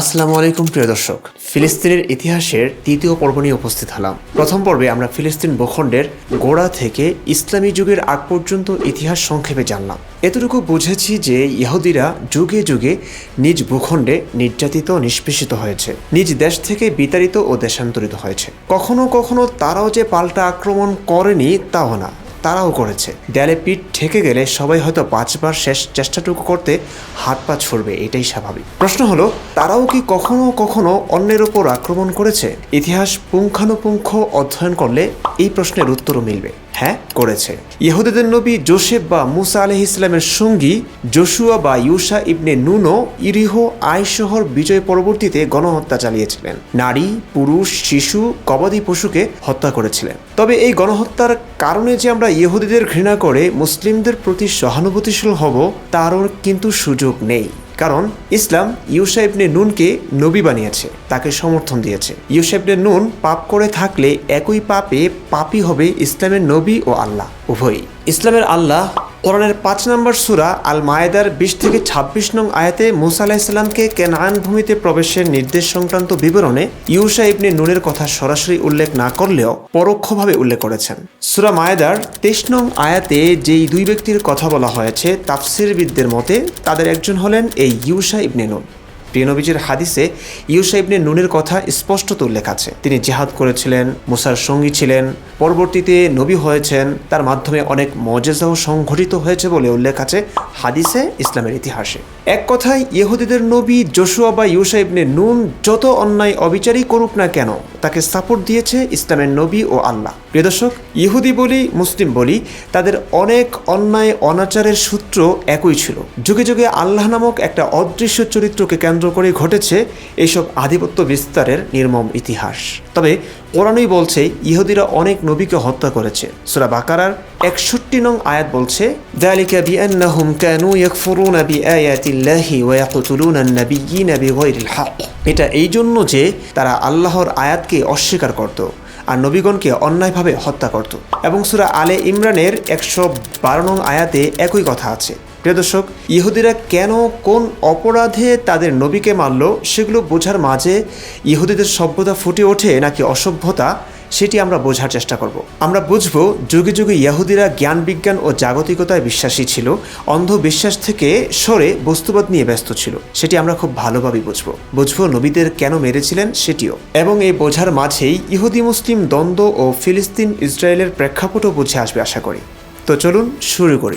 আসসালামু আলাইকুম, প্রিয় দর্শক। ফিলিস্তিনের ইতিহাসের তৃতীয় পর্ব নিয়ে উপস্থিত হলাম। প্রথম পর্বে আমরা ফিলিস্তিন ভূখণ্ডের গোড়া থেকে ইসলামী যুগের আগ পর্যন্ত ইতিহাস সংক্ষেপে জানলাম। এতটুকু বুঝেছি যে ইহুদিরা যুগে যুগে নিজ ভূখণ্ডে নির্যাতিত, নিষ্পেষিত হয়েছে। নিজ দেশ থেকে বিতাড়িত ও দেশান্তরিত হয়েছে। কখনো কখনো তারাও যে পাল্টা আক্রমণ করেনি, তাও না। তারাও করেছে। দেয়ালে পিঠ ঠেকে গেলে সবাই হয়তো পাঁচবার শেষ চেষ্টাটুকু করতে হাত পা ছড়বে, এটাই স্বাভাবিক। প্রশ্ন হলো, তারাও কি কখনো কখনো অন্যের ওপর আক্রমণ করেছে? ইতিহাস পুঙ্খানুপুঙ্খ অধ্যয়ন করলে এই প্রশ্নের উত্তরও মিলবে। হ্যাঁ করেছে। ইহুদিদের নবী জোসেফ বা মুসা আলহ ইসলামের সঙ্গী জোশুয়া বা ইউসা ইবনে নুনো ইরিহ আই শহর বিজয় পরবর্তীতে গণহত্যা চালিয়েছিলেন। নারী, পুরুষ, শিশু, গবাদি পশুকে হত্যা করেছিলেন। তবে এই গণহত্যার কারণে যে আমরা ইহুদিদের ঘৃণা করে, মুসলিমদের প্রতি সহানুভূতিশীল হব তারও কিন্তু সুযোগ নেই। কারণ ইসলাম ইউসা ইবনে নুনকে নবী বানিয়েছে, তাকে সমর্থন দিয়েছে। ইউসা ইবনে নুন পাপ করে থাকলে একই পাপে পাপই হবে ইসলামের নবী ও আল্লাহ, উভয়ই। ইসলামের আল্লাহ কোরআনের পাঁচ নম্বর সুরা আল মায়েদার বিশ থেকে ছাব্বিশ নং আয়াতে মুসা আলাহিসাল্লামকে কেনান ভূমিতে প্রবেশের নির্দেশ সংক্রান্ত বিবরণে ইউসা ইবনে নুনের কথা সরাসরি উল্লেখ না করলেও পরোক্ষভাবে উল্লেখ করেছেন। সুরা মায়েদার তেইশ নং আয়াতে যেই দুই ব্যক্তির কথা বলা হয়েছে, তাফসিরবিদদের মতে তাদের একজন হলেন এই ইউসা ইবনে নুন। প্রিয়নবীজির হাদিসে ইউসা ইবনে নুনের কথা স্পষ্টত উল্লেখ আছে। তিনি জেহাদ করেছিলেন, মুসার সঙ্গী ছিলেন, পরবর্তীতে নবী হয়েছেন, তার মাধ্যমে অনেক মজেজাও সংঘটিত হয়েছে বলে উল্লেখ আছে হাদিসে ইসলামের ইতিহাসে। এক কথায়, ইহুদিদের নবী জশুয়া বা ইউসা ইবনে নুন যত অন্যায় অবিচারই করুক না কেন, তাকে সাপোর্ট দিয়েছে ইসলামের নবী ও আল্লাহ। প্রিয় দর্শক ইহুদি বলি মুসলিম বলি তাদের অনেক অন্যায় অনাচারের সূত্র একই ছিল যুগে যুগে আল্লাহ নামক একটা অদৃশ্য চরিত্রকে কেন্দ্র করে ঘটেছে এইসব আধিপত্য বিস্তারের নির্মম ইতিহাস তবে কোরআনই বলছে ইহুদিরা অনেক নবীকে হত্যা করেছে সুরা বাকারার একষট্টি নং আয়াত বলছে ذلك بأنهم كانوا يكفرون بآيات الله ويقتلون النبيين بغير الحق এটা এই জন্য যে তারা আল্লাহর আয়াতকে অস্বীকার করত আর নবীগণকে অন্যায়ভাবে হত্যা করত। এবং সুরা আলে ইমরানের একশো বারো নং আয়াতে একই কথা আছে। প্রিয় দর্শক, ইহুদিরা কেন কোন অপরাধে তাদের নবীকে মারল, সেগুলো বোঝার মাঝে ইহুদিদের সভ্যতা ফুটে ওঠে নাকি অসভ্যতা? সেটি আমরা বোঝার চেষ্টা করব। আমরা বুঝব, যুগে যুগে ইয়াহুদিরা জ্ঞান বিজ্ঞান ও জাগতিকতায় বিশ্বাসী ছিল, অন্ধবিশ্বাস থেকে সরে বস্তুবাদ নিয়ে ব্যস্ত ছিল। সেটি আমরা খুব ভালোভাবে বুঝব। বুঝব নবীদের কেন মেরেছিলেন সেটিও। এবং এই বোঝার মাঝেই ইহুদি মুসলিম দ্বন্দ্ব ও ফিলিস্তিন ইসরায়েলের প্রেক্ষাপটও বুঝে আসবে আশা করি। তো চলুন শুরু করি।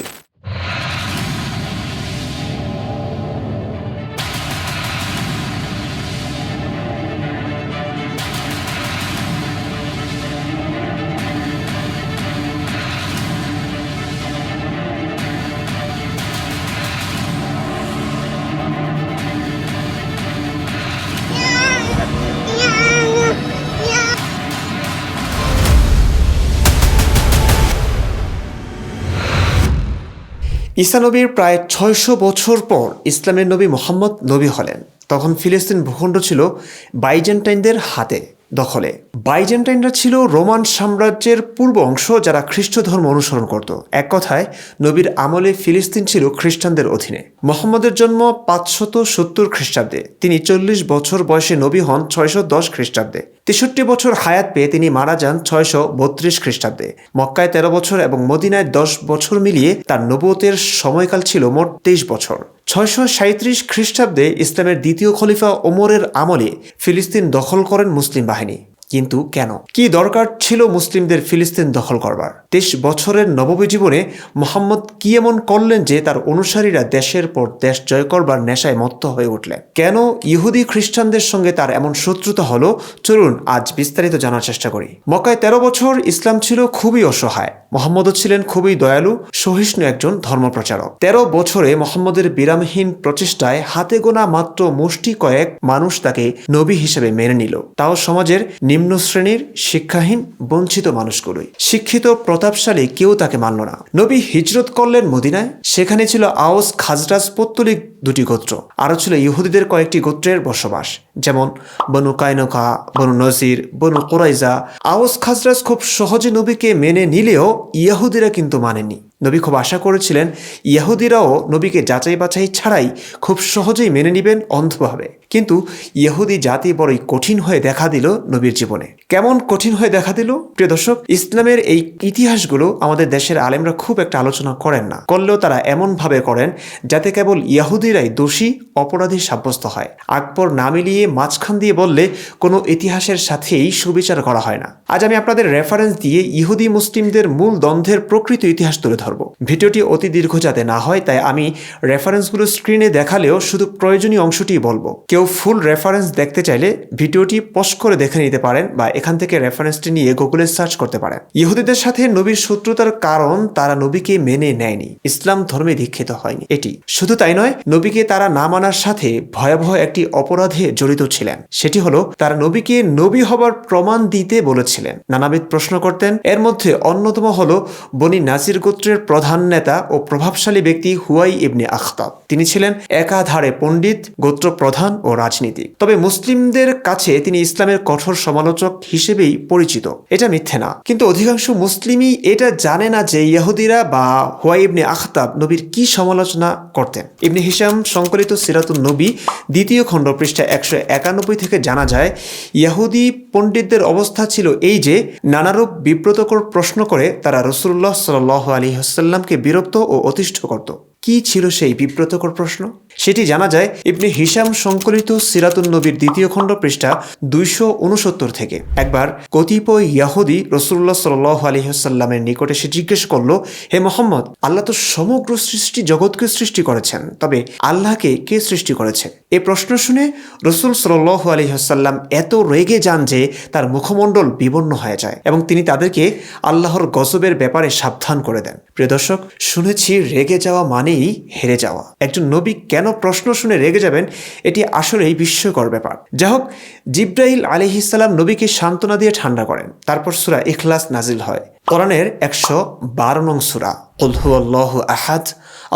ঈসা নবীর প্রায় ছয়শো বছর পর ইসলামের নবী মোহাম্মদ নবী হলেন। তখন ফিলিস্তিন ভূখণ্ড ছিল বাইজেন্টাইনদের হাতে। দখলে। বাইজেন্টাইনরা ছিল রোমান সাম্রাজ্যের পূর্ব অংশ যারা খ্রিস্ট ধর্ম অনুসরণ করত। এক কথায়, নবীর আমলে ফিলিস্তিন ছিল খ্রিস্টানদের অধীনে। মোহাম্মদের জন্ম পাঁচশত সত্তর খ্রিস্টাব্দে। তিনি চল্লিশ বছর বয়সে নবী হন ছয়শো দশ খ্রিস্টাব্দে। তেষট্টি বছর হায়াত পেয়ে তিনি মারা যান ছয়শো বত্রিশ খ্রিস্টাব্দে। মক্কায় তেরো বছর এবং মদিনায় দশ বছর মিলিয়ে তার নবতের সময়কাল ছিল মোট তেইশ বছর। ছয়শো সাঁত্রিশ খ্রিস্টাব্দে ইসলামের দ্বিতীয় খলিফা ওমরের আমলে ফিলিস্তিন দখল করেন মুসলিম বাহিনী। কিন্তু কেন? কি দরকার ছিল মুসলিমদের ফিলিস্তিন দখল করবার? তেইশ বছরের নববী জীবনে মোহাম্মদ কি এমন করলেন যে তার অনুসারীরা দেশের পর দেশ জয় করবার নেশায় মত্ত হয়ে উঠলেন? কেন ইহুদি খ্রিস্টানদের সঙ্গে তার এমন শত্রুতা হলো? চলুন আজ বিস্তারিত জানার চেষ্টা করি। মক্কায় তেরো বছর ইসলাম ছিল খুবই অসহায়। মোহাম্মদও ছিলেন খুবই দয়ালু, সহিষ্ণু একজন ধর্মপ্রচারক। তেরো বছরে মোহাম্মদের বিরামহীন প্রচেষ্টায় হাতে গোনা মাত্র মুষ্টি কয়েক মানুষ তাকে নবী হিসেবে মেনে নিল। তাও সমাজের নিম্ন শ্রেণির শিক্ষাহীন বঞ্চিত মানুষগুলোই। শিক্ষিত প্রতাপশালী কেউ তাকে মানল না। নবী হিজরত করলেন মদিনায়। সেখানে ছিল আওস, খাজরাজ, পত্তলিক দুটি গোত্র। আরও ছিল ইহুদিদের কয়েকটি গোত্রের বসবাস। যেমন বনু কায়নকা, বনু নজির, বনু কোরাইজা। আওস, খাজরাজ খুব সহজে নবীকে মেনে নিলেও ইয়াহুদিরা কিন্তু মানেনি নবী খুব আশা করেছিলেন ইয়াহুদিরাও নবীকে যাচাই বাছাই ছাড়াই খুব সহজেই মেনে নেবেন, অন্ধভাবে। কিন্তু ইহুদি জাতি বড়ই কঠিন হয়ে দেখা দিল নবীর জীবনে। কেমন কঠিন হয়ে দেখা দিল? প্রিয় দর্শক, ইসলামের এই ইতিহাসগুলো আমাদের দেশের আলেমরা খুব একটা আলোচনা করেন না। করলেও তারা এমন ভাবে করেন যাতে কেবল ইয়াহুদিরাই দোষী অপরাধী সাব্যস্ত হয়। আকবর না মিলিয়ে মাঝখান দিয়ে বললে কোনো ইতিহাসের সাথেই সুবিচার করা হয় না। আজ আমি আপনাদের রেফারেন্স দিয়ে ইহুদি মুসলিমদের মূল দ্বন্দ্বের প্রকৃত ইতিহাস তুলে ধরব। ভিডিওটি অতি দীর্ঘ যাতে না হয়, তাই আমি রেফারেন্সগুলো স্ক্রিনে দেখালেও শুধু প্রয়োজনীয় অংশটি বলব। কেউ ফুল রেফারেন্স দেখতে চাইলে ভিডিওটি পোস্ট করে দেখে নিতে পারেন বা এখান থেকে রেফারেন্সটি নিয়ে গুগলে সার্চ করতে পারেন। ইহুদিদের সাথে নবীর শত্রুতার কারণ তারা নবীকে মেনে নেয়নি। ইসলাম ধর্মে দীক্ষিত হয়নি। এটি শুধু তাই নয়, নবীকে তারা না মানার সাথে ভয়াবহ একটি অপরাধে জড়িত ছিলেন। সেটি হলো, তারা নবীকে নবী হবার প্রমাণ দিতে বলেছিলেন। নানাবিধ প্রশ্ন করতেন। এর মধ্যে অন্যতম হলো, বনি নাসির গোত্রের প্রধান নেতা ও প্রভাবশালী ব্যক্তি হুয়াই ইবনে আখতাব। তিনি ছিলেন একাধারে পণ্ডিত গোত্র প্রধান রাজনীতি। তবে মুসলিমদের কাছে তিনি ইসলামের কঠোর সমালোচক হিসেবেই পরিচিত। এটা মিথ্যে না। কিন্তু অধিকাংশ মুসলিমই এটা জানে না যে ইয়াহুদিরা বা হুয়াই ইবনে আখতাব নবীর কি সমালোচনা করতেন। ইবনে হিসাম সংকলিত সিরাতুল নবী দ্বিতীয় খণ্ড পৃষ্ঠা একশো একানব্বই থেকে জানা যায় ইয়াহুদি পণ্ডিতদের অবস্থা ছিল এই যে, নানারূপ বিব্রতকর প্রশ্ন করে তারা রসুল্লাহ সাল আলী হাসাল্লামকে বিরক্ত ও অতিষ্ঠ করত। কি ছিল সেই বিব্রতকর প্রশ্ন? সেটি জানা যায় ইবনে হিসাম সংকলিত সিরাতুন নবীর দ্বিতীয় খণ্ড পৃষ্ঠা দুইশো উনসত্তর থেকে। একবার কতিপয় ইয়াহুদি রসুল্লাহ সাল আলী হাসাল্লামের নিকটে সে জিজ্ঞেস করল, হে মোহাম্মদ, আল্লাহ তো সমগ্র সৃষ্টি জগৎকে সৃষ্টি করেছেন, তবে আল্লাহকে কে সৃষ্টি করেছে? এ প্রশ্ন শুনে রসুল সাল আলী হাসাল্লাম এত রেগে যান যে তার মুখমণ্ডল বিবর্ণ হয়ে যায় এবং তিনি তাদেরকে আল্লাহর গজবের ব্যাপারে সাবধান করে দেন। প্রিয় দর্শক, শুনেছি রেগে যাওয়া মানেই হেরে যাওয়া। একজন নবী কেন প্রশ্ন শুনে রেগে যাবেন, এটি আসলেই বিস্ময়কর ব্যাপার। যা হোক জিব্রাইল আলিহিসাল্লাম নবীকে সান্ত্বনা দিয়ে ঠান্ডা করেন। তারপর সুরা ইখলাস নাজিল হয়। কোরআনের একশো বারো নং সুরা উলহু আল্লাহ আহাদ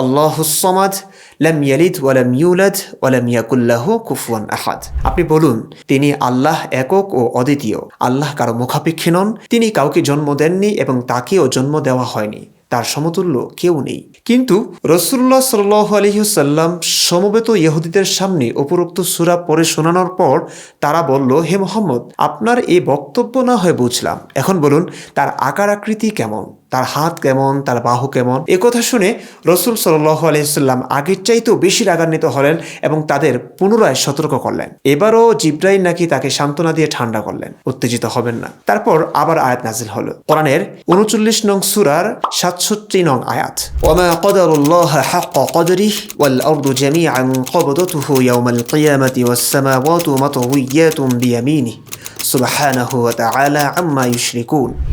আল্লাহ সমাদ, লাম ওয়ালাম ইউলাদ ওয়ালাম ইয়াকুল্লাহু কুফুয়ান আহাদ। আপনি বলুন, তিনি আল্লাহ একক ও অদ্বিতীয়। আল্লাহ কারও মুখাপেক্ষী নন, তিনি কাউকে জন্ম দেননি এবং তাকেও জন্ম দেওয়া হয়নি। তার সমতুল্য কেউ নেই। কিন্তু রসুল্লাহ সাল আলহিহসাল্লাম সমবেত ইহুদিদের সামনে উপরোক্ত সুরা পরে শোনানোর পর তারা বলল, হে মোহাম্মদ, আপনার এই বক্তব্য না হয় বুঝলাম। এখন বলুন, তার আকার আকৃতি কেমন? তার হাত কেমন তার বাহু কেমন এ কথা শুনে রসুল সাল্লাহ আলহিসাল্লাম আগের চাইতেও বেশি রাগান্বিত হলেন এবং তাদের পুনরায় সতর্ক করলেন এবারও জিব্রাইল নাকি তাকে সান্ত্বনা দিয়ে ঠান্ডা করলেন উত্তেজিত হবেন না তারপর আবার আয়াত নাজিল হলো কোরআনের উনচল্লিশ নং সুরার সাতষট্টি নং আয়াত ওমা কদরুল্লাহ حق قدره والأرض جميعا قبضته يوم القيامة والسماوات مطويات بيمينه সুবাহানাহু ওয়া তাআলা আম্মা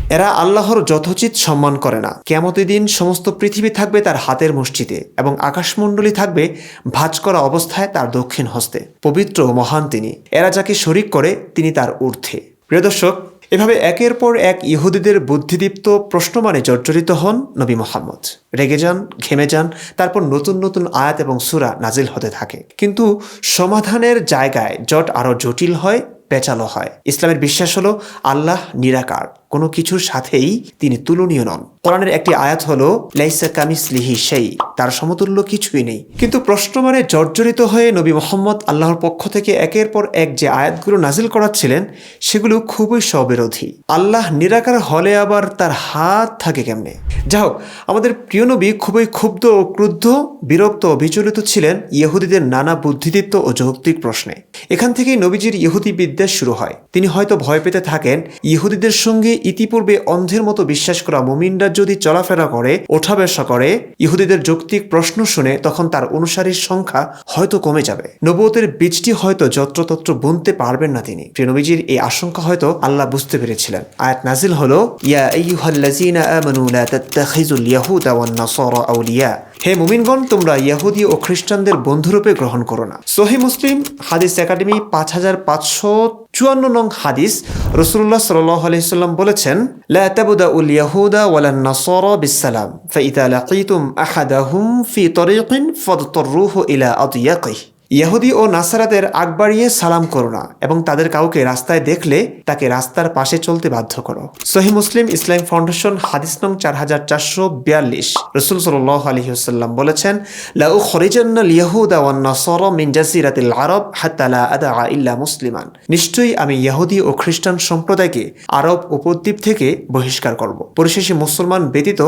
এরা আল্লাহর যথোচিত সম্মান করে না। কেমতের দিন সমস্ত পৃথিবী থাকবে তার হাতের মসজিদে এবং আকাশমণ্ডলী থাকবে ভাঁজ করা অবস্থায় তার দক্ষিণ হস্তে। পবিত্র মহান তিনি। এরা যাকে শরিক করে, তিনি তার ঊর্ধ্বে। প্রিয় দর্শক, এভাবে একের পর এক ইহুদিদের বুদ্ধিদীপ্ত প্রশ্নমানে জর্জরিত হন নবী মোহাম্মদ। রেগে যান, ঘেমে যান, তারপর নতুন নতুন আয়াত এবং সুরা নাজিল হতে থাকে। কিন্তু সমাধানের জায়গায় জট আরও জটিল হয় পেঁচালো হয়। ইসলামের বিশ্বাস হলো আল্লাহ নিরাকার। কোনো কিছুর সাথেই তিনি তুলনীয় নন। কোরআনের একটি আয়াত হলো, লাইসা কামিস লিহি সেই তার সমতুল্য কিছুই নেই। কিন্তু প্রশ্ন মানে জর্জরিত হয়ে নবী মোহাম্মদ আল্লাহর পক্ষ থেকে একের পর এক যে আয়াতগুলো নাজিল করাচ্ছিলেন, সেগুলো খুবই স্ববিরোধী। আল্লাহ নিরাকার হলে আবার তার হাত থাকে কেমনে? যা হোক আমাদের প্রিয় নবী খুবই ক্ষুব্ধ ও ক্রুদ্ধ, বিরক্ত বিচলিত ছিলেন ইহুদিদের নানা বুদ্ধিদীপ্ত ও যৌক্তিক প্রশ্নে। এখান থেকেই নবীজির ইহুদি বিদ্বেষ শুরু হয়। তিনি হয়তো ভয় পেতে থাকেন ইহুদিদের সঙ্গে ইতিপূর্বে অন্ধের মতো বিশ্বাস করা মুমিনরা যদি চলাফেরা করে ওঠা বসা করে, ইহুদিদের যৌক্তিক প্রশ্ন শুনে, তখন তার অনুসারীর সংখ্যা হয়তো কমে যাবে। নবুয়তের বীজটি হয়তো যত্রতত্র বুনতে পারবেন না তিনি। প্রিয়নবীজির এই আশঙ্কা হয়তো আল্লাহ বুঝতে পেরেছিলেন। আয়াত নাজিল হলো, ইয়া আইয়ুহাল্লাযীনা আমানু লা তাত্তাখিযুল ইয়াহুদা ওয়ান নাসারা আউলিয়া। হে মুমিনগণ, তোমরা ইয়াহুদি ও খ্রিস্টানদের বন্ধুরূপে গ্রহণ করো না। সহি মুসলিম, হাদিস একাডেমি পাঁচ হাজার পাঁচশো চুয়ান্ন নং হাদিস রসুল্লাহ সাল্লাহ আলাইসাল্লাম বলেছেন, লা তাবুদা উল ইয়াহুদা ওয়ালান নাসারা বিসসালাম ফাইদা লাকিতুম আহাদাহুম ফি তরিকিন ফাদতাররুহু ইলা আদিয়াকিহি। ইহুদি ও নাসারাদের আগ বাড়িয়ে সালাম করো না এবং তাদের কাউকে রাস্তায় দেখলে তাকে রাস্তার পাশে চলতে বাধ্য করো। সহি মুসলিম ইসলাম ফাউন্ডেশন হাদিস নং চার হাজার চারশো বিয়াল্লিশ রসুল সাল্লাহ আলহিহাল্লাম বলেছেন, লাউ খরিজান্নাল ইয়াহুদা ওয়ান নাসারা মিন জাজিরাতিল আরব হাত্তা লা আদা ইল্লা মুসলিমান। নিশ্চয়ই আমি ইহুদি ও খ্রিস্টান সম্প্রদায়কে আরব উপদ্বীপ থেকে বহিষ্কার করব। পরিশেষে মুসলমান ব্যতীত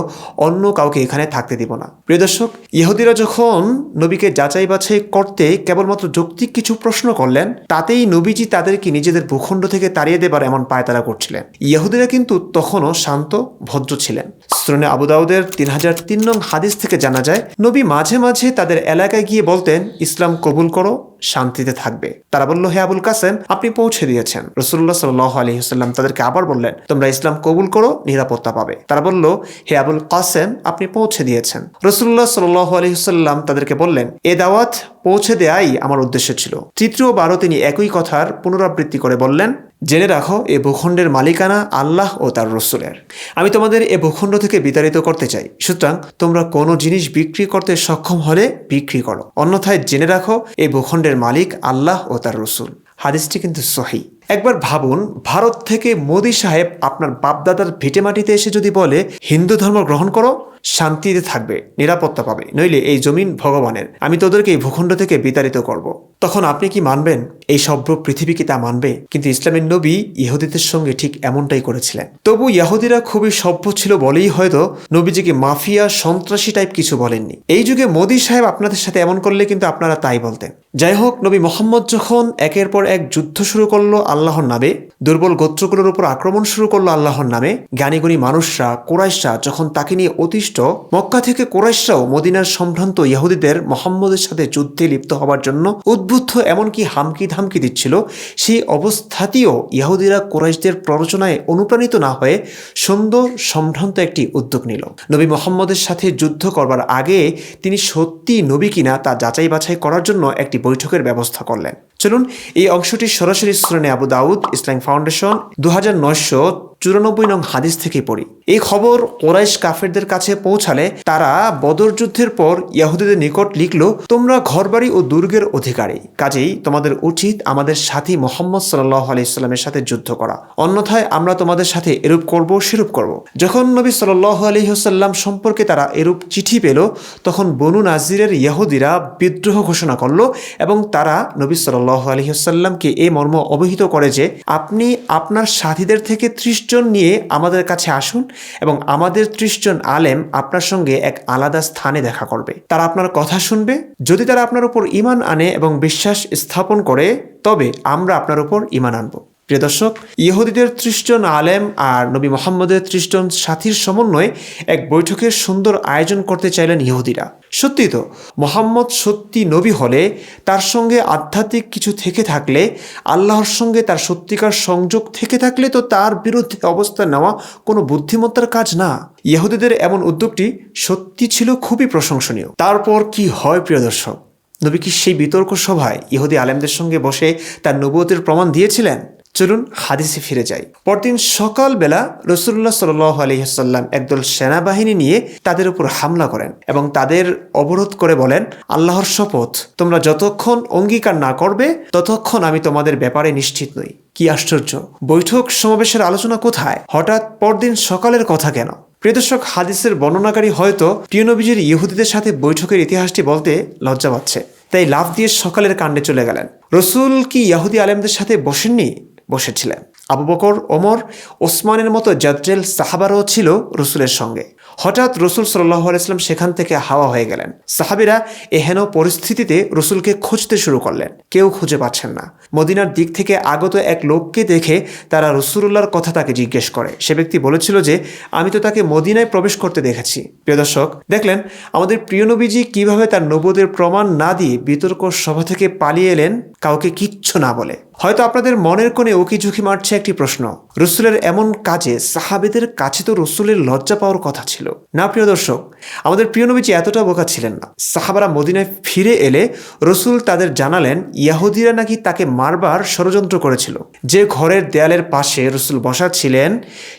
অন্য কাউকে এখানে থাকতে দিব না। প্রিয় দর্শক, ইহুদিরা যখন নবীকে যাচাই বাছাই করতে কেবলমাত্র যৌক্তিক কিছু প্রশ্ন করলেন, তাতেই নবীজি তাদেরকে নিজেদের ভূখণ্ড থেকে তাড়িয়ে দেবার এমন পায়তারা করছিলেন। ইয়াহুদিরা কিন্তু তখনও শান্ত, ভদ্র ছিলেন। শ্রোণে আবুদাউদের তিন হাজার তিন নং হাদিস থেকে জানা যায়, নবী মাঝে মাঝে তাদের এলাকায় গিয়ে বলতেন, ইসলাম কবুল করো শান্তিতে থাকবে। তারা বলল, হে আবুল কাসেম, আপনি পৌঁছে দিয়েছেন। রসুল্লাহ সাল আলী হুসাল্লাম তাদেরকে আবার বললেন, তোমরা ইসলাম কবুল করো, নিরাপত্তা পাবে। তারা বলল, হে আবুল কাসেম, আপনি পৌঁছে দিয়েছেন। রসুল্লাহ সাল আলী হুসাল্লাম তাদেরকে বললেন, এ দাওয়াত পৌঁছে দেয়াই আমার উদ্দেশ্য ছিল। তৃতীয়বারও তিনি একই কথার পুনরাবৃত্তি করে বললেন জেনে রাখো, এ ভূখণ্ডের মালিকানা আল্লাহ ও তার রসুলের। আমি তোমাদের এ ভূখণ্ড থেকে বিতাড়িত করতে চাই। সুতরাং তোমরা কোনো জিনিস বিক্রি করতে সক্ষম হলে বিক্রি করো। অন্যথায় জেনে রাখো এই ভূখণ্ডের মালিক আল্লাহ ও তার রসুল। হাদিসটি কিন্তু সহি। একবার ভাবুন, ভারত থেকে মোদি সাহেব আপনার বাপদাদার ভিটেমাটিতে এসে যদি বলে, হিন্দু ধর্ম গ্রহণ করো শান্তিতে থাকবে, নিরাপত্তা পাবে। নইলে এই জমিন ভগবানের। আমি তোদেরকে এই ভূখণ্ড থেকে বিতাড়িত করব। তখন আপনি কি মানবেন? এই সভ্য পৃথিবী কি তা মানবে? কিন্তু ইসলামের নবী ইহুদিদের সঙ্গে ঠিক এমনটাই করেছিলেন। তবু ইহুদিরা খুবই সভ্য ছিল বলেই হয়তো নবীজিকে মাফিয়া, সন্ত্রাসী টাইপ কিছু বলেননি। এই যুগে মোদী সাহেব আপনাদের সাথে এমন করলে কিন্তু আপনারা তাই বলতেন। যাই হোক, নবী মোহাম্মদ যখন একের পর এক যুদ্ধ শুরু করল আল্লাহর নামে, দুর্বল গোত্রগুলোর উপর আক্রমণ শুরু করল আল্লাহর নামে, জ্ঞানীগুণী মানুষরা, কোরাইশরা যখন তাকে নিয়ে অতিষ্ঠ মক্কা থেকে কোরাইশরাও মদিনার সম্ভ্রান্ত ইহুদিদের মোহাম্মদের সাথে যুদ্ধে লিপ্ত হবার জন্য উদ্বুদ্ধ এমনকি হামকি ধামকি দিচ্ছিল। সেই অবস্থাতেও ইহুদিরা কোরাইশদের প্ররোচনায় অনুপ্রাণিত না হয়ে সুন্দর সম্ভ্রান্ত একটি উদ্যোগ নিল। নবী মোহাম্মদের সাথে যুদ্ধ করবার আগে তিনি সত্যি নবী কিনা তা যাচাই বাছাই করার জন্য একটি বৈঠকের ব্যবস্থা করলেন। চলুন, এই অংশটি সরাসরি শ্রেণি আবু দাউদ ইসলাম ফাউন্ডেশন দু হাজার নয়শো চুরানব্বই নং হাদিস থেকে পড়ি। এই খবর কোরাইশ কাফেরদের কাছে পৌঁছালে তারা বদর যুদ্ধের পর ইয়াহুদিদের নিকট লিখল, তোমরা ঘরবাড়ি ও দুর্গের অধিকারী। কাজেই তোমাদের উচিত আমাদের সাথী মোহাম্মদ সাল্লাহ আলি ইসলামের সাথে যুদ্ধ করা। অন্যথায় আমরা তোমাদের সাথে এরূপ করব, সেরূপ করব। যখন নবী সাল্লাহ আলহিহসাল্লাম সম্পর্কে তারা এরূপ চিঠি পেল, তখন বনু নাজিরের ইয়াহুদিরা বিদ্রোহ ঘোষণা করল এবং তারা নবী সাল্লাহ আলহিহসাল্লামকে এ মর্ম অবহিত করে যে, আপনি আপনার সাথীদের থেকে ত্রিশজন নিয়ে আমাদের কাছে আসুন এবং আমাদের ত্রিশজন আলেম আপনার সঙ্গে এক আলাদা স্থানে দেখা করবে। তারা আপনার কথা শুনবে, যদি তারা আপনার উপর ইমান আনে এবং বিশ্বাস স্থাপন করে, তবে আমরা আপনার উপর ইমান আনব। প্রিয় দর্শক, ইহুদিদের ত্রিশ জন আলেম আর নবী মোহাম্মদের ত্রিশ জন সাথীর সমন্বয়ে এক বৈঠকের সুন্দর আয়োজন করতে চাইলেন ইহুদিরা। সত্যি তো, মোহাম্মদ সত্যি নবী হলে তার সঙ্গে আধ্যাত্মিক কিছু থেকে থাকলে, আল্লাহর সঙ্গে তার সত্যিকার সংযোগ থেকে থাকলে তো তার বিরুদ্ধে অবস্থান নেওয়া কোনো বুদ্ধিমত্তার কাজ না। ইহুদিদের এমন উদ্যোগটি সত্যি ছিল খুবই প্রশংসনীয়। তারপর কি হয় প্রিয় দর্শক? নবী কি সেই বিতর্ক সভায় ইহুদি আলেমদের সঙ্গে বসে তার নবুয়তের প্রমাণ দিয়েছিলেন? চলুন হাদিসে ফিরে যাই। পরদিন সকালবেলা রসুল্লাহ সাল একদল সেনাবাহিনী নিয়ে তাদের উপর হামলা করেন এবং তাদের অবরোধ করে বলেন, আল্লাহর শপথ, তোমরা যতক্ষণ অঙ্গীকার না করবে, ততক্ষণ আমি তোমাদের ব্যাপারে নিশ্চিত নই। কি আশ্চর্য! বৈঠক সমাবেশের আলোচনা কোথায়? হঠাৎ পরদিন সকালের কথা কেন? প্রিয়দর্শক হাদিসের বর্ণনাকারী হয়তো প্রিয়নবীজির ইহুদিদের সাথে বৈঠকের ইতিহাসটি বলতে লজ্জা পাচ্ছে। তাই লাভ দিয়ে সকালের কাণ্ডে চলে গেলেন। রসুল কি ইয়াহুদি আলেমদের সাথে বসেননি? বসেছিলেন। আবু বকর, ওমর, ওসমানের মতো জাদ্রেল সাহাবারও ছিল রসুলের সঙ্গে। হঠাৎ রসুল সাল্লাহ আলাইসলাম সেখান থেকে হাওয়া হয়ে গেলেন। সাহাবিরা এহেন পরিস্থিতিতে রসুলকে খুঁজতে শুরু করলেন। কেউ খুঁজে পাচ্ছেন না। মদিনার দিক থেকে আগত এক লোককে দেখে তারা রসুল্লাহর কথা তাকে জিজ্ঞেস করে। সে ব্যক্তি বলেছিল যে, আমি তো তাকে মদিনায় প্রবেশ করতে দেখেছি। প্রিয় দর্শক, দেখলেন, আমাদের প্রিয় নবীজি কীভাবে তার নবদের প্রমাণ না দিয়ে বিতর্ক সভা থেকে পালিয়ে এলেন, কাউকে কিচ্ছু না বলে। হয়তো আপনাদের মনের কোণে উকি ঝুঁকি মারছে একটি প্রশ্ন। রসুলের এমন কাজে সাহাবেদের কাছে তো রসুলের লজ্জা পাওয়ার কথা ছিল। না, প্রিয় দর্শক, আমাদের প্রিয় নবীজি এতটা বোকা ছিলেন না। সাহাবারা মদিনায় ফিরে এলে রসুল তাদের জানালেন, ইয়াহুদিরা নাকি তাকে মারবার ষড়যন্ত্র করেছিল। যে ঘরের দেয়ালের পাশে রসুল বসা ছিলেন,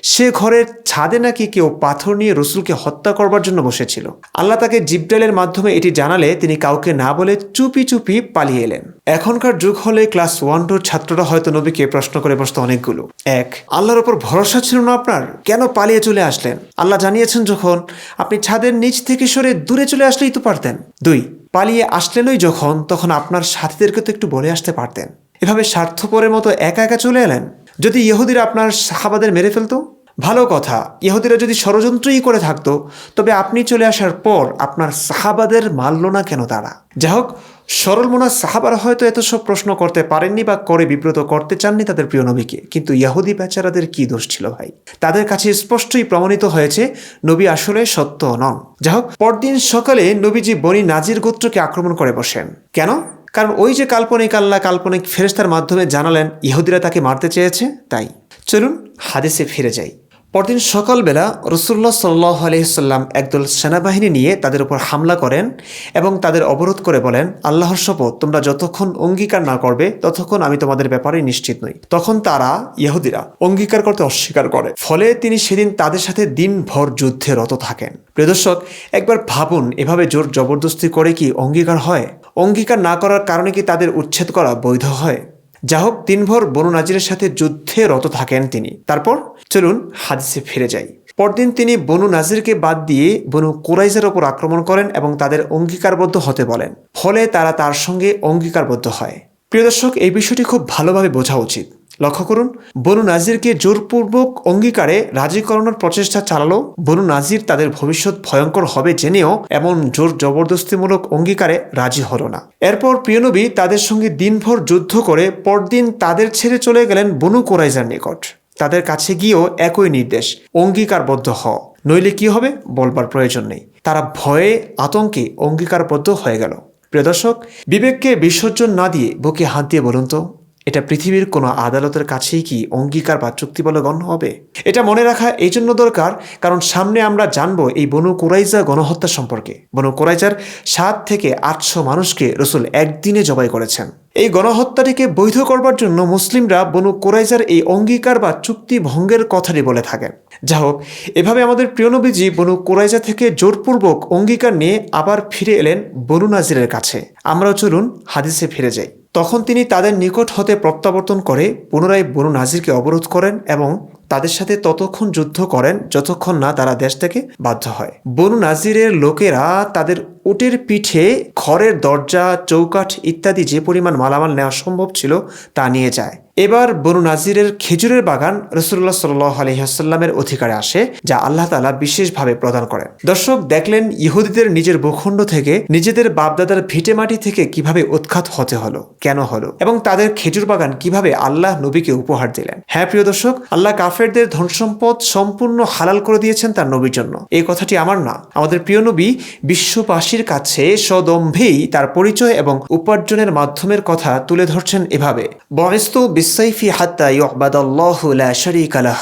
সে ঘরের ছাদে নাকি কেউ পাথর নিয়ে রসুলকে হত্যা করবার জন্য বসেছিল। আল্লাহ তাকে জিব্রাইলের মাধ্যমে এটি জানালে তিনি কাউকে না বলে চুপি চুপি পালিয়ে এলেন। এখনকার যুগ হলে ক্লাস ওয়ান টুর ছাত্ররা হয়তো নবীকে প্রশ্ন করে বসতো অনেকগুলো। এক, আল্লাহর ওপর ভরসা ছিল না আপনার? কেন পালিয়ে চলে আসলেন? আল্লাহ জানিয়েছেন যখন আপনি ছাদের নিচ থেকে সরে দূরে চলে আসলেই তো পারতেন। দুই, পালিয়ে আসলেনই যখন, তখন আপনার সাথীদেরকে তো একটু বলে আসতে পারতেন। এভাবে স্বার্থপরের মতো একা একা চলে এলেন? যদি ইহুদিরা আপনার সাহাবাদের মেরে ফেলতো? ভালো কথা, ইহুদিরা যদি ষড়যন্ত্রই করে থাকতো, তবে আপনি চলে আসার পর আপনার সাহাবাদের মারল না কেন তারা? যা হোক সরল মোনা সাহাবারা হয়তো এত সব প্রশ্ন করতে পারেননি বা করে বিব্রত করতে চাননি তাদের প্রিয় নবীকে, কিন্তু ইয়াহুদি বেচারাদের কি দোষ ছিল ভাই? তাদের কাছে স্পষ্টই প্রমাণিত হয়েছে, নবী আসলে সত্য নন। যা হোক পরদিন সকালে নবীজি বনি নাজির গোত্রকে আক্রমণ করে বসেন। কেন? কারণ ওই যে কাল্পনিক আল্লাহ, কাল্পনিক ফেরেস্তার মাধ্যমে জানালেন, ইহুদিরা তাকে মারতে চেয়েছে, তাই। চলুন হাদিসে ফিরে যাই। পরদিন সকালবেলা রসুল্লাহ সাল্লাহ আলহিসাল্লাম একদল সেনাবাহিনী নিয়ে তাদের উপর হামলা করেন এবং তাদের অবরোধ করে বলেন, আল্লাহর শপথ, তোমরা যতক্ষণ অঙ্গীকার না করবে, ততক্ষণ আমি তোমাদের ব্যাপারে নিশ্চিত নই। তখন তারা ইহুদিরা অঙ্গীকার করতে অস্বীকার করে। ফলে তিনি সেদিন তাদের সাথে দিনভর যুদ্ধে রত থাকেন। প্রিয় দর্শক, একবার ভাবুন, এভাবে জোর জবরদস্তি করে কি অঙ্গীকার হয়? অঙ্গীকার না করার কারণে কি তাদের উচ্ছেদ করা বৈধ হয়? যা হোক দিনভর বনু নাজিরের সাথে যুদ্ধে রত থাকেন তিনি। তারপর চলুন হাদিসে ফিরে যাই। পরদিন তিনি বনু নাজিরকে বাদ দিয়ে বনু কোরাইজের ওপর আক্রমণ করেন এবং তাদের অঙ্গীকারবদ্ধ হতে বলেন। ফলে তারা তার সঙ্গে অঙ্গীকারবদ্ধ হয়। প্রিয় দর্শক, এই বিষয়টি খুব ভালোভাবে বোঝা উচিত। লক্ষ্য করুন, বনু নাজিরকে জোরপূর্বক অঙ্গীকারে রাজি করানোর প্রচেষ্টা চালালো। বনু নাজির তাদের ভবিষ্যৎ ভয়ঙ্কর হবে জেনেও এমন জোর জবরদস্তিমূলক অঙ্গীকারে রাজি হলো না। এরপর প্রিয়নবী তাদের সঙ্গে দিনভর যুদ্ধ করে পরদিন তাদের ছেড়ে চলে গেলেন বনু কোরাইজার নিকট। তাদের কাছে গিয়েও একই নির্দেশ, অঙ্গীকারবদ্ধ হ। নইলে কি হবে? বলবার প্রয়োজন নেই। তারা ভয়ে, আতঙ্কে অঙ্গীকারবদ্ধ হয়ে গেল। প্রিয় দর্শক, বিবেককে বিসর্জন না দিয়ে বুকে হাত দিয়ে বলুন তো এটা পৃথিবীর কোনো আদালতের কাছেই কি অঙ্গীকার বা চুক্তি বলে গণ্য হবে? এটা মনে রাখা এই জন্য দরকার, কারণ সামনে আমরা জানব এই বনু কোরাইজা গণহত্যা সম্পর্কে। বনু কোরাইজার সাত থেকে আটশো মানুষকে রসুল একদিনে জবাই করেছেন। এই গণহত্যাটিকে বৈধ করবার জন্য মুসলিমরা বনু কোরাইজার এই অঙ্গীকার বা চুক্তি ভঙ্গের কথাটি বলে থাকেন। যা হোক, এভাবে আমাদের প্রিয়নবীজি বনু কোরাইজা থেকে জোরপূর্বক অঙ্গীকার নিয়ে আবার ফিরে এলেন বনু নাজিরের কাছে। আমরাও চলুন হাদিসে ফিরে যাই। তখন তিনি তাদের নিকট হতে প্রত্যাবর্তন করে পুনরায় বনু নাজিরকে অবরোধ করেন এবং তাদের সাথে ততক্ষণ যুদ্ধ করেন যতক্ষণ না তারা দেশ থেকে বাধ্য হয়। বনু নাজিরের লোকেরা তাদের উটের পিঠে ঘরের দরজা, চৌকাঠ ইত্যাদি যে পরিমাণ মালামাল নেওয়া সম্ভব ছিল তা নিয়ে যায়। এবার বনু নাজিরের খেজুরের বাগান রসুল্লাহ সাল আলহিহাস্লামের অধিকারে আসে, যা আল্লাহ তালা বিশেষভাবে প্রদান করেন। দর্শক, দেখলেন ইহুদিদের নিজের ভূখণ্ড থেকে নিজেদের বাপদাদার ভিটে মাটি থেকে কীভাবে উৎখাত হতে হলো, কেন হলো, এবং তাদের খেজুর বাগান কীভাবে আল্লাহ নবীকে উপহার দিলেন। হ্যাঁ প্রিয় দর্শক, আল্লাহ কাফেরদের ধন সম্পদ সম্পূর্ণ হালাল করে দিয়েছেন তার নবীর জন্য। এই কথাটি আমার না, আমাদের প্রিয় নবী বিশ্ববাসীর কাছে সদম্ভেই তার পরিচয় এবং উপার্জনের মাধ্যমের কথা তুলে ধরছেন এভাবে। বয়স্ত বিসাইফি হাত্তা ইউবাদাল্লাহু লা শারীকা লাহ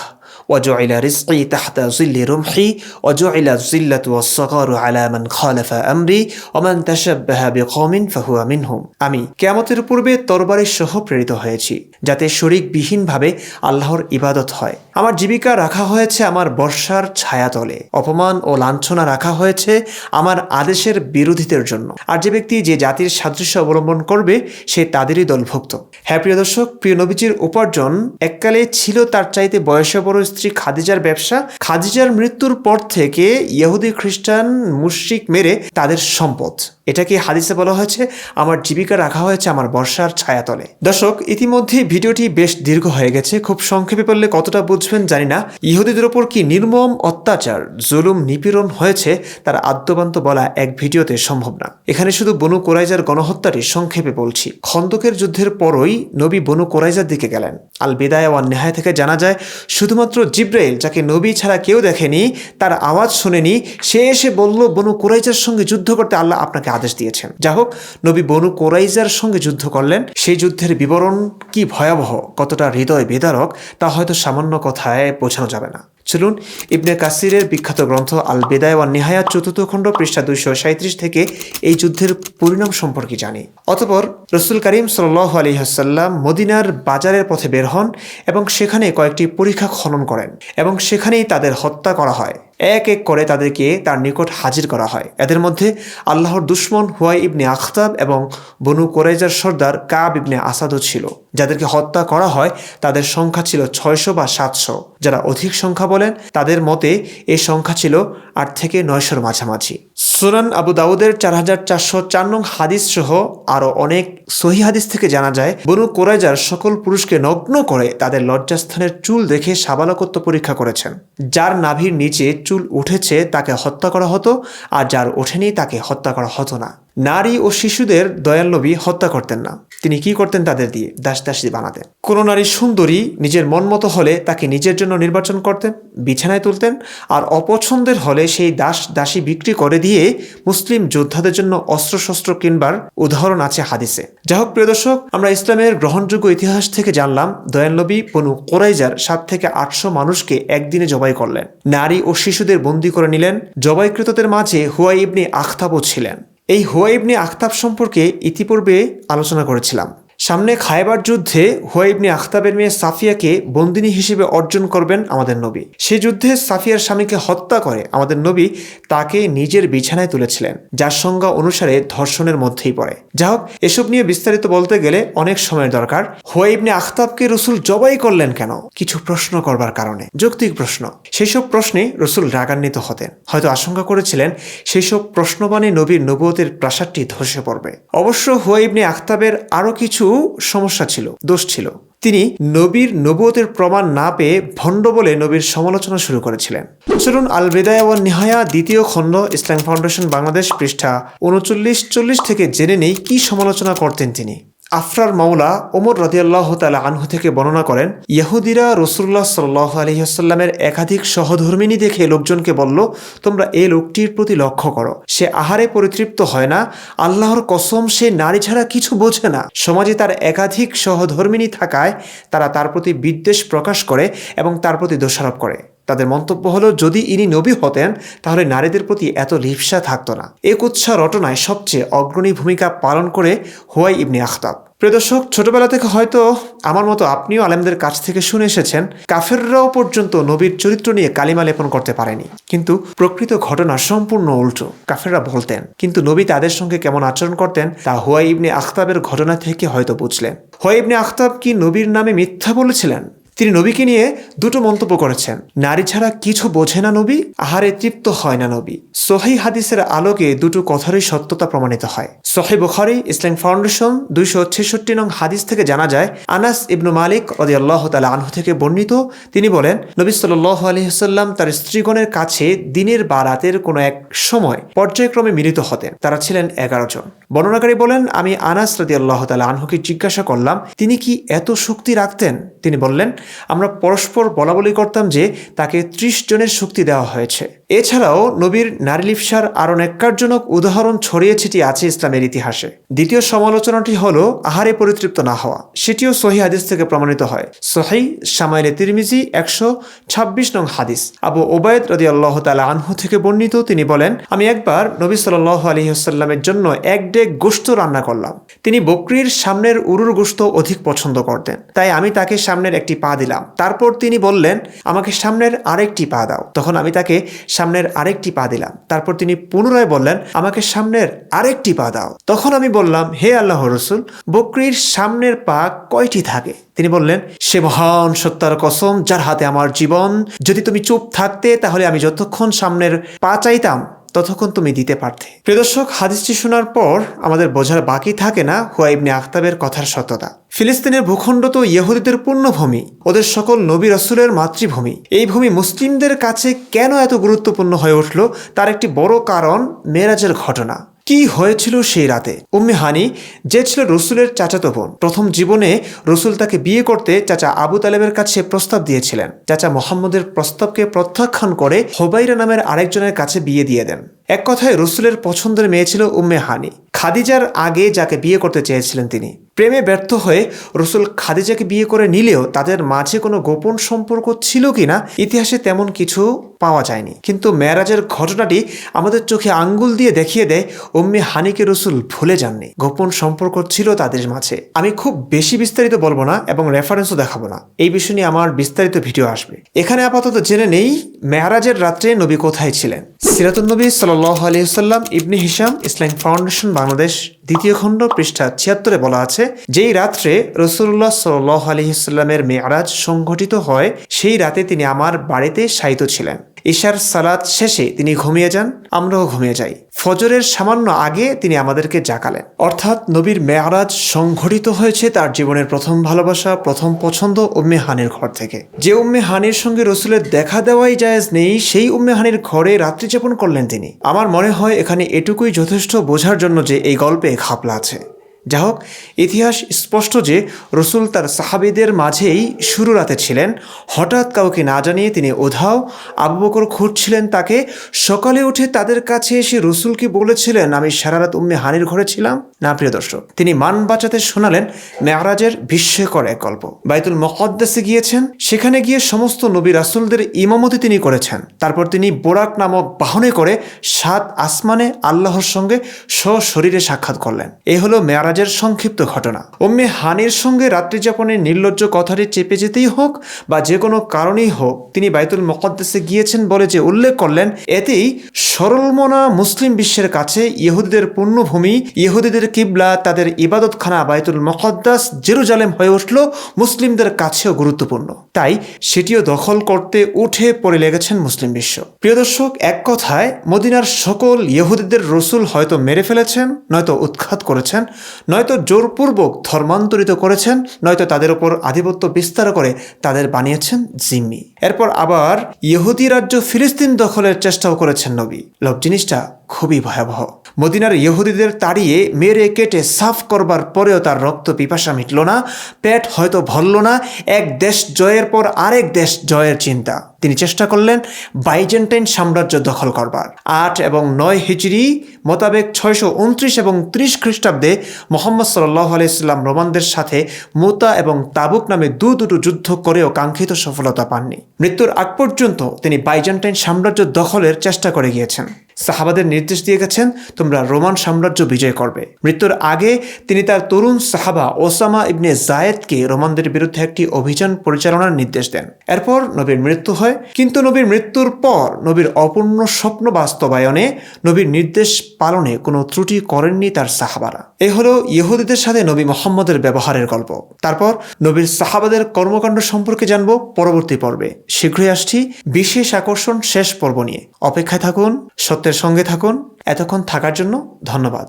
وجعل رزقي تحت ظل رمحي وجعل الذلة والصغار على من خالف أمري ومن تشبه بقوم فهو منهم আমি কেয়ামতের পূর্বে তরবারের সহ প্রেরিত হয়েছি যাতে শরিক বিহীনভাবে আল্লাহর ইবাদত হয় আমার জীবিকা রাখা হয়েছে আমার বর্ষার ছায়াতলে অপমান ও লাঞ্ছনা রাখা হয়েছে আমার আদেশের বিরোধীদের জন্য আর যে ব্যক্তি যে জাতির সাদৃশ্য অবলম্বন করবে সে তাদেরই দলভুক্ত হ্যাঁ প্রিয় দর্শক প্রিয় নবীজির উপার্জন এককালে ছিল তার চাইতে বয়সে বড় স্ত্রী খাদিজার ব্যবসা খাদিজার মৃত্যুর পর থেকে ইহুদি খ্রিস্টান মুশ্রিক মেরে তাদের সম্পদ। এটাকে হাদিসে বলা হয়েছে, আমার জীবিকা রাখা হয়েছে আমার বর্ষার ছায়াতলে। দর্শক, ইতিমধ্যে ভিডিওটি বেশ দীর্ঘ হয়ে গেছে। খুব সংক্ষেপে বললে কতটা বুঝবেন জানি না। ইহুদিদের ওপর কি নির্মম অত্যাচার, জুলুম, নিপীড়ন হয়েছে, তার আদ্যবান্ত বলা এক ভিডিওতে সম্ভব না। এখানে শুধু বনু কোরাইজার গণহত্যাটি সংক্ষেপে বলছি। খন্দকের যুদ্ধের পরই নবী বনু কোরাইজার দিকে গেলেন। আল বিদায় ওয়ান নেহায় থেকে জানা যায়, শুধুমাত্র জিব্রাইল, যাকে নবী ছাড়া কেউ দেখেনি, তার আওয়াজ শোনেনি, সে এসে বলল, বনু কোরাইজার সঙ্গে যুদ্ধ করতে আল্লাহ আপনাকে আদেশ দিয়েছেন। যা হোক, নবী বনু কোরাইজার সঙ্গে যুদ্ধ করলেন। সেই যুদ্ধের বিবরণ কি ভয়াবহ, কতটা হৃদয় বেদারক, তা হয়তো সামান্য কথায় বোঝানো যাবে না। চলুন ইবনে কাসিরের বিখ্যাত গ্রন্থ আল বেদায় ওয়ান নিহায়াত চতুর্থ খণ্ড পৃষ্ঠা দুইশো সাঁত্রিশ থেকে এই যুদ্ধের পরিণাম সম্পর্কে জানি। অতপর রসুল করিম সাল আলী হাসাল্লাম মদিনার বাজারের পথে বের হন এবং সেখানে কয়েকটি পরীক্ষা খনন করেন এবং সেখানেই তাদের হত্যা করা হয়। এক এক করে তাদেরকে তার নিকট হাজির করা হয়। এদের মধ্যে আল্লাহর দুশ্মন হুয়াই ইবনে আখতাব এবং বনু কোরাইজার সর্দার কাব ইবনে আসাদও ছিল। যাদেরকে হত্যা করা হয়, তাদের সংখ্যা ছিল ছয়শো বা সাতশো, যারা অধিক সংখ্যা বলেন, তাদের মতে এই সংখ্যা ছিল আট থেকে নয়শোর মাঝামাঝি। সুনান আবু দাউদের চার হাজার চারশো চার নং হাদিস সহ আরও অনেক সহি হাদিস থেকে জানা যায়, বনু কোরাইজার সকল পুরুষকে নগ্ন করে তাদের লজ্জাস্থানের চুল দেখে সাবালকত্ব পরীক্ষা করেছেন। যার নাভির নিচে চুল উঠেছে তাকে হত্যা করা হতো, আর যার ওঠেনি তাকে হত্যা করা হতো না। নারী ও শিশুদের দয়াল নবী হত্যা করতেন না। তিনি কি করতেন তাদের দিয়ে? দাস দাসী বানাতেন। কোন নারী সুন্দরী নিজের মন মতো হলে তাকে নিজের জন্য নির্বাচন করতেন, বিছানায় তুলতেন, আর অপছন্দের হলে সেই দাস দাসী বিক্রি করে দিয়ে মুসলিম যোদ্ধাদের জন্য অস্ত্রশস্ত্র কিনবার উদাহরণ আছে হাদিসে। যাই হোক, প্রিয় দর্শক, আমরা ইসলামের গ্রহণযোগ্য ইতিহাস থেকে জানলাম, দয়াল নবী কোরাইজার সাত থেকে আটশো মানুষকে একদিনে জবাই করলেন। নারী ও শিশুদের বন্দি করে নিলেন। জবাইকৃতদের মাঝে হুয়াই ইবনে আখতাবও ছিলেন। এই হোয়াইবনে আখতাব সম্পর্কে ইতিপূর্বে আলোচনা করেছিলাম। সামনে খায়বার যুদ্ধে হুয়াইবনি আখতাবের মেয়ে সাফিয়াকে বন্দিনী হিসেবে অর্জন করবেন আমাদের নবী। সে যুদ্ধে সাফিয়ার স্বামীকে হত্যা করে আমাদের নবী তাকে নিজের বিছানায় তুলেছিলেন, যার সংজ্ঞা অনুসারে ধর্ষণের মধ্যেই পড়ে। যা হোক এসব নিয়ে বিস্তারিত বলতে গেলে অনেক সময়ের দরকার। হুয়াইবনি আখতাবকে রসুল জবাই করলেন কেন? কিছু প্রশ্ন করবার কারণে। যৌক্তিক প্রশ্ন সেই সব প্রশ্নে রসুল রাগান্বিত হতেন। হয়তো আশঙ্কা করেছিলেন সেই সব প্রশ্নবাণী নবীর নবুয়তের প্রাসাদটি ধসে পড়বে। অবশ্য হুয়াইবনি আখতাবের আরও কিছু সমস্যা ছিল, দোষ ছিল। তিনি নবীর নবুয়তের প্রমাণ না পেয়ে ভণ্ড বলে নবীর সমালোচনা শুরু করেছিলেন। চলুন আল বেদায় ওয়ান নিহায়া দ্বিতীয় খণ্ড, ইসলাম ফাউন্ডেশন বাংলাদেশ পৃষ্ঠা উনচল্লিশ চল্লিশ থেকে জেনে নেই কি সমালোচনা করতেন তিনি। আফরার মাওলা ওমর রদিয়াল্লাহ তালা আনহু থেকে বর্ণনা করেন, ইহুদিরা রসুল্লাহ সাল্লাহ আলহিহাস্লামের একাধিক সহধর্মিনী দেখে লোকজনকে বলল, তোমরা এই লোকটির প্রতি লক্ষ্য করো। সে আহারে পরিতৃপ্ত হয় না। আল্লাহর কসম, সে নারী ছাড়া কিছু বোঝে না। সমাজে তার একাধিক সহধর্মিনী থাকায় তারা তার প্রতি বিদ্বেষ প্রকাশ করে এবং তার প্রতি দোষারোপ করে। তাদের মন্তব্য হলো, যদি ইনি নবী হতেন, তাহলে নারীদের প্রতি এত লিপসা থাকতো না। এক উৎসাহ রটনায় সবচেয়ে অগ্রণী ভূমিকা পালন করে হোয়াই ইবনে আখতাব। প্রিয় দর্শক, ছোটবেলা থেকে হয়তো আমার মতো আপনিও আলেমদের কাছ থেকে শুনে এসেছেন, কাফেররাও পর্যন্ত নবীর চরিত্র নিয়ে কালিমা লেপন করতে পারেনি। কিন্তু প্রকৃত ঘটনা সম্পূর্ণ উল্টো। কাফেররা বলতেন, কিন্তু নবী তাদের সঙ্গে কেমন আচরণ করতেন, তা হোয়াই ইবনে আখতাবের ঘটনা থেকে হয়তো বুঝলেন। হোয়াই ইবনে আখতাব কি নবীর নামে মিথ্যা বলেছিলেন? তিনি নবীকে নিয়ে দুটো মন্তব্য করেছেন। নারী ছাড়া কিছু বোঝে না নবী, আহারে তৃপ্ত হয় না নবী। সোহাই হাদিসের আলোকে দুটো কথারই সত্যতা প্রমাণিত হয়। সোহে বুখারি, ইসলাম ফাউন্ডেশন, দুইশো ছেষট্টি নং হাদিস থেকে জানা যায়, আনাস ইবনু মালিক অদি আল্লাহ তালা আনহু থেকে বর্ণিত, তিনি বলেন, নবী সাল আলহিহাল্লাম তার স্ত্রীগণের কাছে দিনের বা রাতের কোনো এক সময় পর্যায়ক্রমে মিলিত হতেন। তারা ছিলেন এগারো জন। বর্ণনাকারী বলেন, আমি আনাস রদি আল্লাহ তালা আনহুকে জিজ্ঞাসা করলাম, তিনি কি এত শক্তি রাখতেন? তিনি বললেন আমরা পরস্পর বলাবলি করতাম যে তাকে ত্রিশ জনের শক্তি দেওয়া হয়েছে। এছাড়াও নবীর নারী লিপসার আরও ন্যাক্কারজনক উদাহরণ ছড়িয়ে ছিটিয়ে আছে ইসলামের ইতিহাসে। দ্বিতীয় সমালোচনাটি হল আহারে পরিতৃপ্ত না হওয়া। সেটিও সহি হাদিস থেকে প্রমাণিত হয়। সহি সামাইলে তিরমিজি একশো ছাব্বিশ নং হাদিস। আবু ওবায়দ রদি আল্লাহ তালা আনহু থেকে বর্ণিত তিনি বলেন, আমি একবার নবী সাল আলী আসাল্লামের জন্য এক ডেক গোস্ত রান্না করলাম। তিনি বকরির সামনের উরুর গোস্ত অধিক পছন্দ করতেন। তাই আমি তাকে সামনের একটি পা দিলাম। তারপর তিনি বললেন, আমাকে সামনের আরেকটি পা দাও। তখন আমি তাকে সামনের আরেকটি পা দিলাম। তারপর তিনি পুনরায় বললেন, আমাকে সামনের আরেকটি পা দাও। তখন আমি বললাম, হে আল্লাহ রসুল, বকরির সামনের পা কয়টি থাকে? তিনি বললেন, সে মহান সত্যার কসম, যার হাতে আমার জীবন। যদি তুমি চুপ থাকতে, তাহলে আমি যতক্ষণ সামনের পা চাইতাম ততক্ষণ তুমি দিতে পারতে। প্রদর্শক হাদিসটি শোনার পর আমাদের বোঝার বাকি থাকে না হুয়াইবনে আখতাবের কথার সততা। ফিলিস্তিনের ভূখণ্ড তো ইহুদিদের পূর্ণভূমি, ওদের সকল নবী রসুলের মাতৃভূমি। এই ভূমি মুসলিমদের কাছে কেন এত গুরুত্বপূর্ণ হয়ে উঠল, তার একটি বড় কারণ মেরাজের ঘটনা। কি হয়েছিল সেই রাতে? উম্মে হানি যে ছিল রসুলের চাচাতো বোন। প্রথম জীবনে রসুল তাকে বিয়ে করতে চাচা আবু তালেবের কাছে প্রস্তাব দিয়েছিলেন। চাচা মোহাম্মদের প্রস্তাবকে প্রত্যাখ্যান করে হোবাইরা নামের আরেকজনের কাছে বিয়ে দিয়ে দেন। এক কথায় রসুলের পছন্দের মেয়ে ছিল উম্মে হানি। খাদিজার আগে যাকে বিয়ে করতে চেয়েছিলেন তিনি প্রেমে ব্যর্থ হয়ে রসুল খাদিজাকে বিয়ে করে নিলেও তাদের মাঝে কোনো গোপন সম্পর্ক ছিল কিনা ইতিহাসে তেমন কিছু পাওয়া যায়নি। কিন্তু মেয়ারাজের ঘটনাটি আমাদের চোখে আঙ্গুল দিয়ে দেখিয়ে দেয় অম্মি হানিকে রসুল ভুলে যাননি। গোপন সম্পর্ক ছিল তাদের মাঝে। আমি খুব বেশি বিস্তারিত বলব না এবং রেফারেন্সও দেখাবো না। এই বিষয় নিয়ে আমার বিস্তারিত ভিডিও আসবে। এখানে আপাতত জেনে নেই মেয়ারাজের রাত্রে নবী কোথায় ছিলেন। সিরাতুল নবী সাল্লাহ আলিয়াল্লাম ইবনি হিসাম ইসলাম ফাউন্ডেশন, বাংলাদেশ দ্বিতীয় খণ্ড পৃষ্ঠা ছিয়াত্তরে বলা আছে যেই রাত্রে রসুল্লাহ সাল্লাহ আলহিসাল্লামের মেয়ারাজ সংঘটিত হয়, সেই রাতে তিনি আমার বাড়িতে শায়িত ছিলেন। ঈশার সালাত শেষে তিনি ঘুমিয়ে যান, আমরাও ঘুমিয়ে যাই। ফজরের সামান্য আগে তিনি আমাদেরকে জাকালেন অর্থাৎ নবীর মেয়ারাজ সংঘটিত হয়েছে তার জীবনের প্রথম ভালোবাসা, প্রথম পছন্দ উম্মে হানির ঘর থেকে। যে উম্মে হানির সঙ্গে রসুলের দেখা দেওয়াই জায়েজ নেই, সেই উম্মে হানির ঘরে রাত্রি যাপন করলেন তিনি। আমার মনে হয় এখানে এটুকুই যথেষ্ট বোঝার জন্য যে এই গল্পে খাপলা আছে। যা হোক ইতিহাস স্পষ্ট যে রসুল তার সাহাবিদের মাঝেই শুরু রাতে ছিলেন। হঠাৎ কাউকে না জানিয়ে তিনি ওধাও আবু বকর খুঁজছিলেন তাকে। সকালে উঠে তাদের কাছে এসে রসুলকে বলেছিলেন? আমি সারা রাত উম্মে হানির ঘরে ছিলাম। না, প্রিয় দর্শক, তিনি মান বাঁচাতে শোনালেন মেয়ারাজের বিস্ময়কর এক গল্প। বাইতুল মকদ্দাসে গিয়েছেন। সেখানে গিয়ে সমস্ত নবী রাসুলদের ইমামতি তিনি করেছেন। তারপর তিনি বোরাক নামক বাহনে করে সাত আসমানে আল্লাহর সঙ্গে সশরীরে সাক্ষাৎ করলেন। এই হলো মেয়ারাজের সংক্ষিপ্ত ঘটনা। উম্মে হানির সঙ্গে রাত্রিযাপনের নির্লজ্জ কথাটি চেপে যেতেই হোক বা যে কোনো কারণেই হোক, তিনি বাইতুল মকদ্দাসে গিয়েছেন বলে যে উল্লেখ করলেন, এতেই সরলমনা মুসলিম বিশ্বের কাছে ইহুদিদের পূর্ণভূমি, ইহুদিদের কিবলা, তাদের ইবাদতখানা বাইতুল মকদ্দাস জেরুজালেম হয়ে উঠল মুসলিমদের কাছেও গুরুত্বপূর্ণ। তাই সেটিও দখল করতে উঠে পড়ে লেগেছেন মুসলিম বিশ্ব। প্রিয় দর্শক, এক কথায় মদিনার সকল ইহুদিদের রসুল হয়তো মেরে ফেলেছেন, নয়তো উৎখাত করেছেন নয়তো জোরপূর্বক ধর্মান্তরিত করেছেন, নয়তো তাদের উপর আধিপত্য বিস্তার করে তাদের বানিয়েছেন জিম্মি। এরপর আবার ইহুদি রাজ্য ফিলিস্তিন দখলের চেষ্টাও করেছেন নবী। লোক জিনিসটা খুবই ভয়াবহ। মদিনার ইহুদিদের তাড়িয়ে মেরে কেটে সাফ করবার পরেও তার রক্ত পিপাসা মিটল না, পেট হয়তো ভরল না, এক দেশ জয়ের পর আরেক দেশ জয়ের চিন্তা। তিনি চেষ্টা করলেন বাইজেন্টাইন সাম্রাজ্য দখল করবার। আট এবং নয় হিজড়ি মোতাবেক ছয়শো উনত্রিশ এবং ত্রিশ খ্রিস্টাব্দে মোহাম্মদ সাল্লাহ আলাইসাল্লাম রোমানদের সাথে মোতা এবং তাবুক নামে দু দুটো যুদ্ধ করেও কাঙ্ক্ষিত সফলতা পাননি। মৃত্যুর আগ পর্যন্ত তিনি বাইজেন্টাইন সাম্রাজ্য দখলের চেষ্টা করে গিয়েছেন। সাহাবাদের নির্দেশ দিয়ে গেছেন তোমরা রোমান সাম্রাজ্য বিজয় করবে। মৃত্যুর আগে তিনি তার তরুণ সাহাবা ওসামা ইবনে জায়েদকে রোমানদের বিরুদ্ধে একটি অভিযান পরিচালনার নির্দেশ দেন। এরপর নবীর মৃত্যু হয়। কিন্তু নবীর মৃত্যুর পর নবীর অপূর্ণ স্বপ্ন বাস্তবায়নে নবীর নির্দেশ পালনে কোনো ত্রুটি করেননি তার সাহাবারা। এ হলো ইহুদিদের সাথে নবী মোহাম্মদের ব্যবহারের গল্প। তারপর নবীর সাহাবাদের কর্মকাণ্ড সম্পর্কে জানব পরবর্তী পর্বে। শীঘ্রই আসছি বিশেষ আকর্ষণ শেষ পর্ব নিয়ে। অপেক্ষায় থাকুন, সত্যের সঙ্গে থাকুন। এতক্ষণ থাকার জন্য ধন্যবাদ।